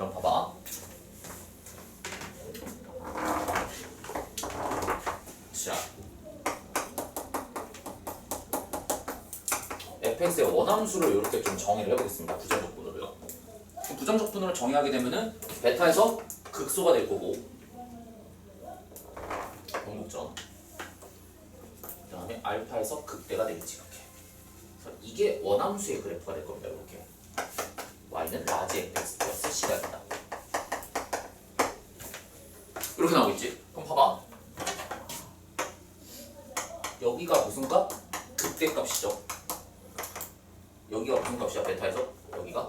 그럼 봐봐. 자, fx의 원함수를 이렇게 좀 정의를 해보겠습니다. 부정적분으로요. 그럼 부정적분으로 정의하게 되면은 베타에서 극소가 될 거고 동국점 그 다음에 알파에서 극대가 되겠지 이렇게. 그래서 이게 원함수의 그래프가 될 겁니다. 이렇게. Y는 라지 fx 플러스 시간이다. 이렇게 나오겠지? 그럼 봐봐. 여기가 무슨 값? 극대 값이죠. 여기가 무슨 값이야? 베타에서 여기가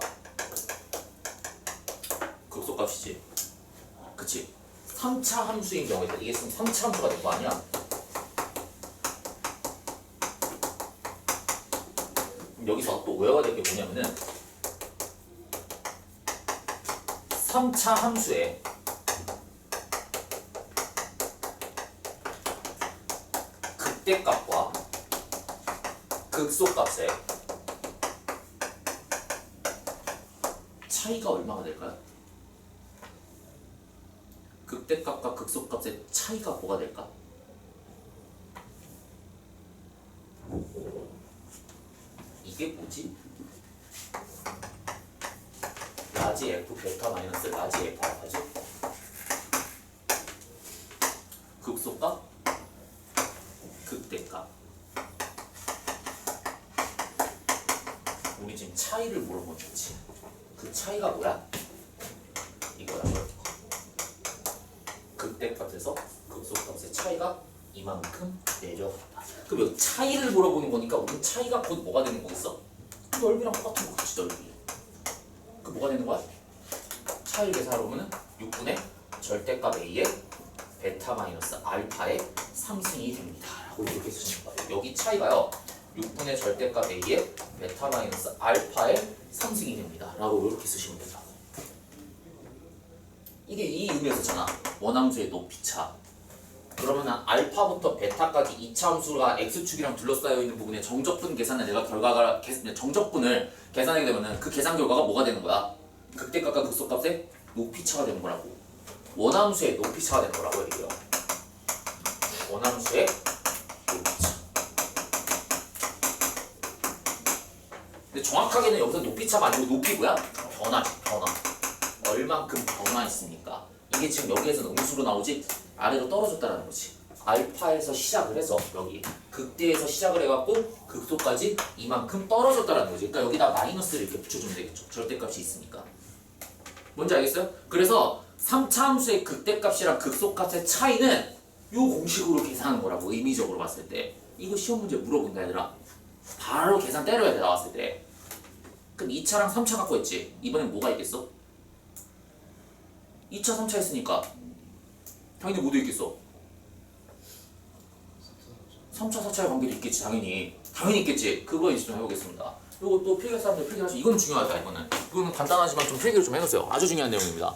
극소 값이지. 그치? 3차 함수인 경우에 이게 있으면 3차 함수가 될 거 아니야? 여기서 또 외워야 될 게 뭐냐면은 3차 함수에 극대값과 극소값의 차이가 얼마가 될까요? 극대값과 극소값의 차이가 뭐가 될까? 이게 뭐지? 라지 F 베타 마이너스 라지 F 알파죠? 극소값 극대값 우리 지금 차이를 물어본 거지 그 차이가 뭐야? 이거야 극대값에서 극소값의 차이가 이만큼 내려간다 그럼 차이를 물어보는 거니까 우리 차이가 곧 뭐가 되는 거겠어? 넓이랑 똑같은 거 같이 넓이 그 뭐가 되는 거야? 차이를 계산하러 보면은 6분의 절대값 a의 베타 마이너스 알파의 상승이 됩니다. 이렇게 쓰시는 거예요. 여기 차이가요. 6분의 절대값 a의 베타 마이너스 알파의 상승이 됩니다. 라고 이렇게 쓰시면 된다고. 이게 이 의미에서잖아. 원함수의 높이 차. 그러면은 알파부터 베타까지 이차 함수가 x축이랑 둘러싸여 있는 부분에 정적분 계산을 내가 결과가 계- 정적분을 계산하게 되면은 그 계산 결과가 뭐가 되는 거야? 극대값과 극소값의 높이차가 되는 거라고. 원함수의 높이차가 되는 거라고 얘기해요. 원함수의 높이차. 근데 정확하게는 여기서 높이차가 아니고 높이고야. 변화지, 변화. 얼만큼 변화했습니까? 이게 지금 여기에서는 음수로 나오지 아래로 떨어졌다라는 거지. 알파에서 시작을 해서 여기 극대에서 시작을 해갖고 극소까지 이만큼 떨어졌다라는 거지. 그러니까 여기다 마이너스를 이렇게 붙여주면 되겠죠. 절대값이 있으니까. 뭔지 알겠어요? 그래서 3차 함수의 극대값이랑 극소값의 차이는 이 공식으로 계산하는 거라고 의미적으로 봤을 때 이거 시험 문제 물어본다 얘들아 바로 계산 때려야 돼 나왔을 때 그럼 2차랑 3차 갖고 있지 이번엔 뭐가 있겠어? 2차 3차 했으니까. 당연히 모두 있겠어. 3차 4차의 관계도 있겠지 당연히. 당연히 있겠지. 그거 이제 좀 해보겠습니다. 이거 또 필기할 사람들 필기하시 이건 중요하다 이거는. 이거는 간단하지만 좀 필기를 좀 해놓으세요. 아주 중요한 내용입니다